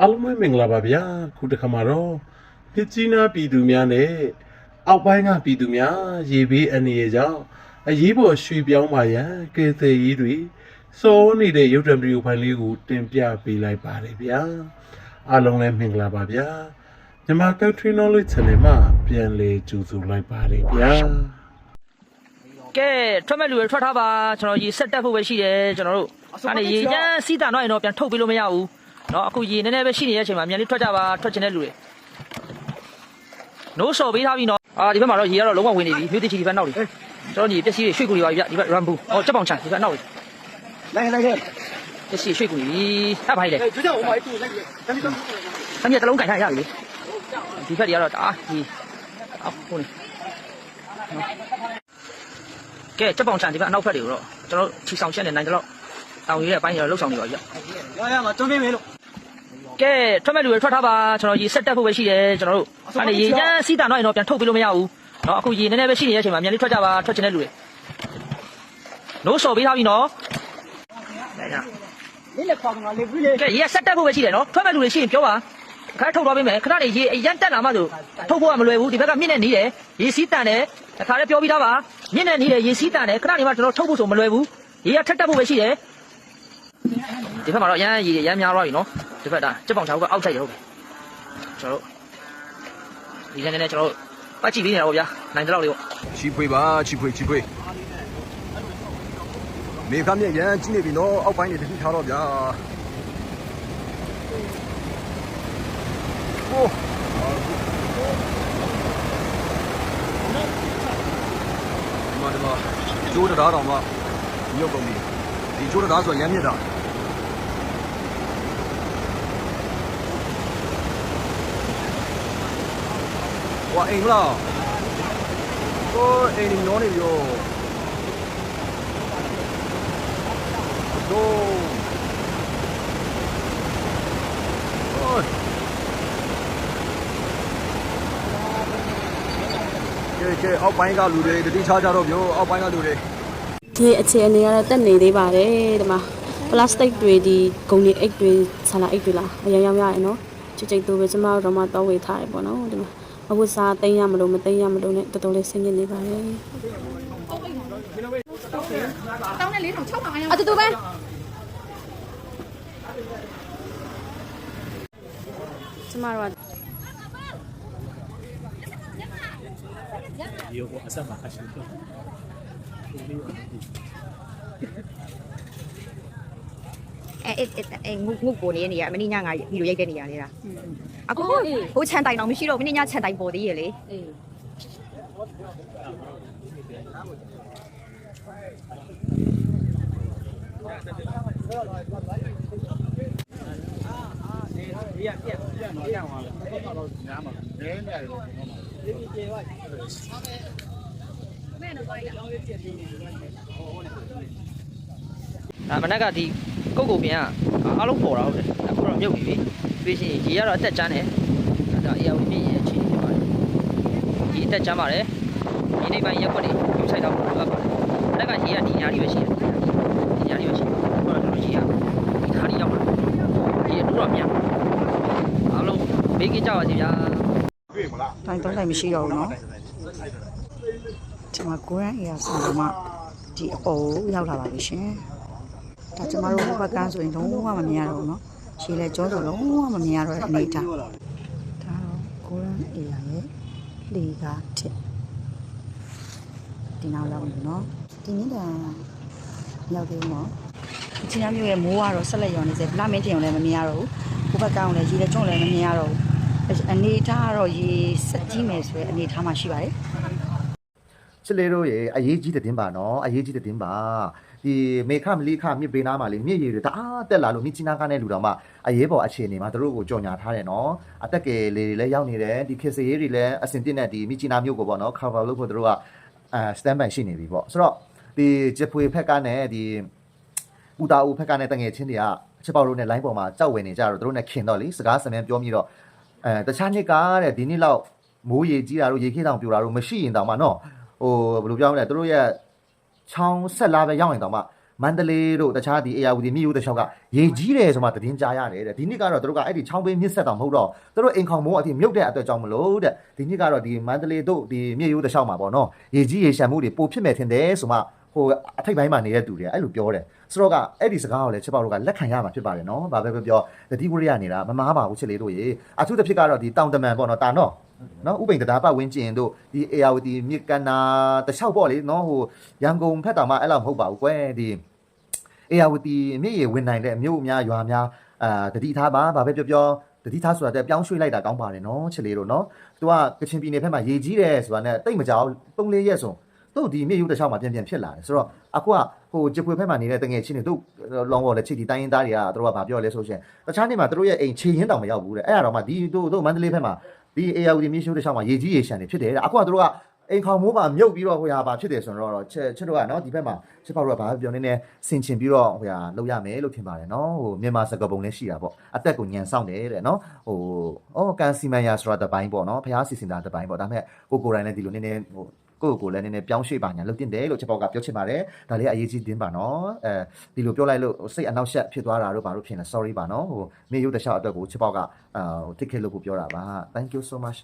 အားလုံးပဲမင်္ဂလာပါဗျာခုတစ်ခါမှာတော့မြစ်ကြီးနားပြည်သူများနဲ့အောက်ပိုင်းကပြည်သူများရေဘေးအနေရကြောင့်အရေးပေါ်ရွှေ့ပြောင်းပါရန်ကယ်ဆယ်ရေးတွေစောနေတဲ့ရုပ်တံဗီဒီယိုဖိုင်လေးကိုတင်ပြပေးလိုက်ပါတယ်ဗျာအားလုံးလည်းမင်္ဂလာပါဗျာမြန်မာ Country Knowledge Channel မှာပြန်လည်ကြိုဆိုလိုက်ပါတယ်ဗျာကဲထွက်မဲ့လူတွေထွက်ထားပါကျွန်တော်ရေဆက်တက်ဖို့ပဲရှိတယ်ကျွန်တော်တို့အဲ့ဒါရေရမ်းစီးတန်တော့ရင်တော့ပြန်ထုတ်ပေးလို့မရဘူး နော်အခုရေနည်းနည်းပဲရှိနေတဲ့အချိန်မှာအမြန်လေးထွက်ကြပါထွက်ချင်တဲ့လူတွေနိုးဆော်ပေးထားပြီနော်အာဒီဘက်မှာတော့ရေကတော့လုံးဝဝင်နေပြီမြို့တိချီဒီဘက်နောက်လေကျွန်တော်ညီပစ္စည်းတွေရွှေ့ကူတွေပါပြီဒီဘက် rambu ဟောကြက်ပေါင်ချန်ဒီဘက်နောက်လေလိုက်လိုက်လိုက်ပစ္စည်းရွှေ့ကူပြီအဖိုင်လေကျွတ်ကြအောင်ပါတူလိုက်ပြီတမီးတလုံးခြိုင်ထားရပြီဒီဘက်တွေကတော့ဒါဒီအခုနေကဲကြက်ပေါင်ချန်ဒီဘက်အနောက်ဘက်တွေကိုတော့ကျွန်တော်ချီဆောင်ချက်နဲ့နိုင်တယ်လို့တောင်ကြီးရဲ့အပိုင်းကျတော့လှုပ်ဆောင်နေပါပြီရရမှာတွန်းပေးမယ်လို့ ကဲထွက်မဲ့လူတွေထွက်ထားပါကျွန်တော်ရေဆက်တက်ဖို့ပဲရှိတယ်ကျွန်တော်တို့အဲ့ဒါရေရန်စီးတာတော့ရင်တော့ပြန်ထုတ်ပေးလို့မရဘူးနော်အခုရေနည်းနည်းပဲရှိနေတဲ့အချိန်မှာမြန်လေးထွက်ကြပါထွက်ချင်တဲ့လူတွေလို့ဆော်ပေးထားပြီနော်လေးလက်ခေါ်ကငါလေးပြီလေကဲရေဆက်တက်ဖို့ပဲရှိတယ်နော်ထွက်မဲ့လူတွေရှိရင်ပြောပါခါထုတ်သွားပေးမယ်ခဏလေးရေအရန်တက်လာမှဆိုထုတ်ဖို့ကမလွယ်ဘူးဒီဘက်ကမြင့်နေနေတယ်ရေစီးတန်တယ်တခါလည်းပြောပြီးသားပါမြင့်နေနေတယ်ရေစီးတန်တယ်ခဏလေးမှကျွန်တော်ထုတ်ဖို့ဆိုမလွယ်ဘူးရေကထက်တက်ဖို့ပဲရှိတယ် ဒီဘက်မှာတော့အရန်ရေရမ်းများသွားပြီနော်ဒီဘက်ဒါစက်ပေါင်ချာဘုကအောက်ဆိုင်ရဟုတ်ပြီကျွန်တော်တို့ဒီနေ့နဲ့ကျွန်တော်တို့ပတ်ကြည့်ပေးနေတာပေါ့ဗျာနိုင်တဲ့လောက်လေးပေါ့ချီဖွေပါချီဖွေချီဖွေမေခမ်းမြက်ရန်ကြီးနေပြီနော်အောက်ပိုင်းနေတတိထားတော့ဗျာโอ้ဒီမှာဒီမှာကျိုးတရားတော်မှမြုပ်ကုန်ပြီဒီကျိုးတရားဆိုရမ်းမြက်တာ ဝါအိမ်လားကိုအိမ်ညောနေပြီရောဒိုအိုးကဲကဲအောက်ပိုင်းကလူတွေတတိချာကြတော့ပြောအောက်ပိုင်းကလူတွေဒီအခြေအနေကတော့တက်နေသေးပါတယ်ဒီမှာပလတ်စတစ်တွေဒီဂုံတွေအိတ်တွေဆန္ဒအိတ်တွေလားအရင်ရောက်ရရင်နော်ချစ်ချိတ်တို့ပဲကျမတို့တော့မှတော့ဝေထားတယ်ပေါ့နော်ဒီမှာ အဝတ်စားသိမ်းရမလို့မသိမ်းရမလို့နဲ့တော်တော်လေးဆင်းရဲနေပါတယ်အတူတူပဲကျမတို့ကအဲ အဲအဲငုငုပေါ်နေတဲ့နေရာမင်းညငါဗီဒီယိုရိုက်တဲ့နေရာလေးလားအခုဟိုခြံတိုင်တော့မရှိတော့မင်းညခြံတိုင်ပေါ်သေးရဲ့လေဒါမနက်ကဒီ ကုတ်ကုတ်ပင်ကအလုံးပေါ်တာဟုတ်တယ်အခုတော့မြုပ်နေပြီပြီးရှင်ရေကတော့အသက်ချမ်းတယ်ဒါအေယာဝီပြည့်ရဲ့အခြေအနေဖြစ်ပါတယ်ဒီအသက်ချမ်းပါတယ်ဒီနေ့ပိုင်းရက်ွက်တွေယူဆိုင်တော့လိုအပ်ပါတယ်အဲ့ဒါကရေကဒီညာလေးပဲရှိတယ်ဒီညာလေးပဲရှိတယ်အခုတော့ကျွန်တော်ရေကဒီခါလေးရောက်လာရေတို့တော့မြန်အလုံးဘေးကင်းကြပါစေဗျာတွေ့မလားတိုင်းတော့တိုင်းမရှိတော့ဘူးနော်ဒီမှာ grand air ဆိုတော့မှဒီအပေါ်ရောက်လာပါပြီရှင် ဒါကျမတို့ဘက်ကန်းဆိုရင်လုံးဝမမြင်ရတော့ဘူးเนาะရှည်လဲကြောဆိုလုံးဝမမြင်ရတော့တဲ့အနေအထားဒါတော့ကိုရန်အေးရရဲ့လေကားထစ်ဒီနောက်ရောက်ပြီเนาะဒီနေ့တန်ရောက်သေးဘူးเนาะဒီချင်းမျိုးရဲ့မိုးကတော့ဆက်လက်ရောနေစေဗလာမင်းတင်အောင်လည်းမမြင်ရတော့ဘူးဘက်ကန်းကိုလည်းရေလဲကျုံလည်းမမြင်ရတော့ဘူးအနေထားကတော့ရေစက်ကြီးမယ်ဆိုရင်အနေထားမှရှိပါတယ် ချစ်လေးတို့ရေအရေးကြီးတဲ့တင်ပါနော်အရေးကြီးတဲ့တင်ပါ ဒီမေခမလီခမြစ်ပေးနာမှာလေမြစ်ရည်တွေတအားတက်လာလို့မြစ်ကြီးနားကနဲ့လူတော်မှအရေးပေါ်အခြေအနေမှာတို့ကိုကြော်ညာထားတယ်နော်အတက်ကယ်လေးတွေလည်းရောက်နေတယ်ဒီခေတ်စရေးတွေလည်းအစင်တင်တဲ့ဒီမြစ်ကြီးနားမြို့ကိုပေါ့နော် cover လုပ်ဖို့တို့ကအဲ stand by ရှိနေပြီပေါ့ဆိုတော့ဒီဂျပွေဖက်ကနဲ့ဒီပူတာဦးဖက်ကနဲ့တငယ်ချင်းတွေကချက်ပေါလို့နဲ့ line ပေါ်မှာကြောက်ဝင်နေကြတော့တို့နဲ့ခင်တော့လေစကားစမန်ပြောမိတော့အဲတခြားနှစ်ကတဲ့ဒီနေ့လောက်မိုးရေကြီးတာတို့ရေခေးတောင်ပြူတာတို့မရှိရင်တောင်မှနော်ဟိုဘယ်လိုပြောမလဲသူတို့ရဲ့ ချောင်းဆက်လာပဲရောက်ရင်တော့မှမန္တလေးတို့တခြားဒီအေယာဝတီမြို့ရိုးတစ်လျှောက်ကရေကြီးတယ်ဆိုမှသတင်းကြားရတယ်တဲ့ဒီနှစ်ကတော့တို့ကအဲ့ဒီချောင်းပေးမြစ်ဆက်တောင်မဟုတ်တော့တို့အိမ်ခေါင်မိုးအထိမြုပ်တဲ့အတွက်ကြောင့်မလို့တဲ့ဒီနှစ်ကတော့ဒီမန္တလေးတို့ဒီမြို့ရိုးတစ်လျှောက်မှာပေါ့နော်ရေကြီးရေရှမ်းမှုတွေပိုဖြစ်မဲ့ထင်တယ်ဆိုမှ ဟိုအထိတ်ပိုင်းမှာနေတဲ့သူတွေအဲ့လိုပြောတယ်ဆိုတော့ကအဲ့ဒီစကားကိုလည်းချက်ပေါက်တို့ကလက်ခံရမှာဖြစ်ပါတယ်နော်ဘာပဲပြောပြောတတိဝရိယနေတာမမားပါဘူးချစ်လေးတို့ရေအထူးတစ်ဖြစ်ကတော့ဒီတောင်တမန်ပေါ့နော်တာနော်နော်ဥပိန်တရားပတ်ဝင်းကျင်တို့ဒီ ARD မြစ်ကန္နာတခြားပေါ့လေနော်ဟိုရန်ကုန်ဖက်တောင်မှအဲ့လောက်မဟုတ်ပါဘူးကွယ်ဒီ ARD မြစ်ရေဝင်နိုင်တဲ့မြို့များရွာများအာတတိထားပါဘာပဲပြောပြောတတိထားဆိုတာတဲ့ပြောင်းရွှေ့လိုက်တာကောင်းပါတယ်နော်ချစ်လေးတို့နော်သူကကချင်ပြည်နယ်ဖက်မှာရေကြီးတယ်ဆိုတာနဲ့တိတ်မကြောက်၃၄ရက်ဆို တို့ဒီမြစ်ရိုးတစ်ချောင်းမှာပြန်ပြန်ဖြစ်လာတယ်ဆိုတော့အခုကဟိုဂျပွေဖက်မှာနေတဲ့တငယ်ချင်းတွေတို့လောင်းပေါ်လက်ချစ်ဒီတိုင်းရင်းသားတွေကတို့ကဘာပြောလဲဆိုရှင်တခြားနေ့မှာတို့ရဲ့အိမ်ခြေရင်းတောင်မရောက်ဘူးတဲ့အဲ့ဒါတော့မှဒီတို့တို့မန္တလေးဖက်မှာဒီ ARD မြေရှိုးတစ်ချောင်းမှာရေကြီးရေရှမ်းနေဖြစ်တယ်တဲ့အခုကတို့ကအိမ်ခေါင်မိုးမှာမြုပ်ပြီးတော့ဟိုဟာဘာဖြစ်တယ်ဆိုတော့ချက်ချက်တို့ကနော်ဒီဘက်မှာချက်ပေါက်တို့ကဘာပြောနေနေဆင်ချင်ပြီးတော့ဟိုဟာလောက်ရမယ်လို့ထင်ပါတယ်နော်ဟိုမြန်မာစကားပုံလည်းရှိတာပေါ့အသက်ကိုညံဆောင်တယ်တဲ့နော်ဟိုအော်ကန်စီမန်ယာဆိုတာတပိုင်းပေါ့နော်ဖះစီစင်တာတပိုင်းပေါ့ဒါပေမဲ့ကိုကိုယ်တိုင်လည်းဒီလိုနည်းနည်းဟို ကိုယ့်ကိုယ်လည်းနည်းနည်းပြောင်းရွှေ့ပါညာလုပ်တင်တယ်လို့ချက်ပေါက်ကပြောချင်ပါတယ်ဒါလေးအရေးကြီးတင်းပါနော်အဲဒီလိုပြောလိုက်လို့စိတ်အနောက်ရှက်ဖြစ်သွားတာတို့ဘာလို့ဖြစ်လဲ sorry ပါနော်ဟိုမြေရုပ်တစ်ခြားအတွက်ကိုချက်ပေါက်ကအာဟို ticket လို့ကိုပြောတာပါ thank you so much